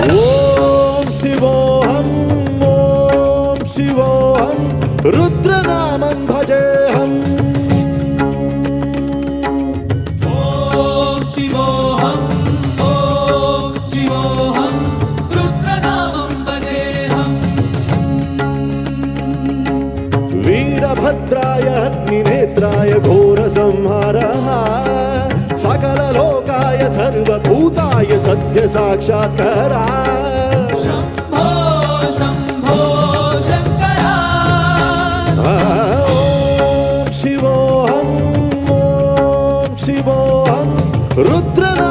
ఓం శివోహం ఓం శివోహం రుద్రనామం భజేహం. ఓం శివోహం ఓం శివోహం వీరభద్రాయ అగ్నినేత్రాయ ఘోర సంహారహ सकललोकाय सर्वभूताय सत्यसाक्षात्करा शम्भो शम्भो शङ्करा ॐ ॐ भजे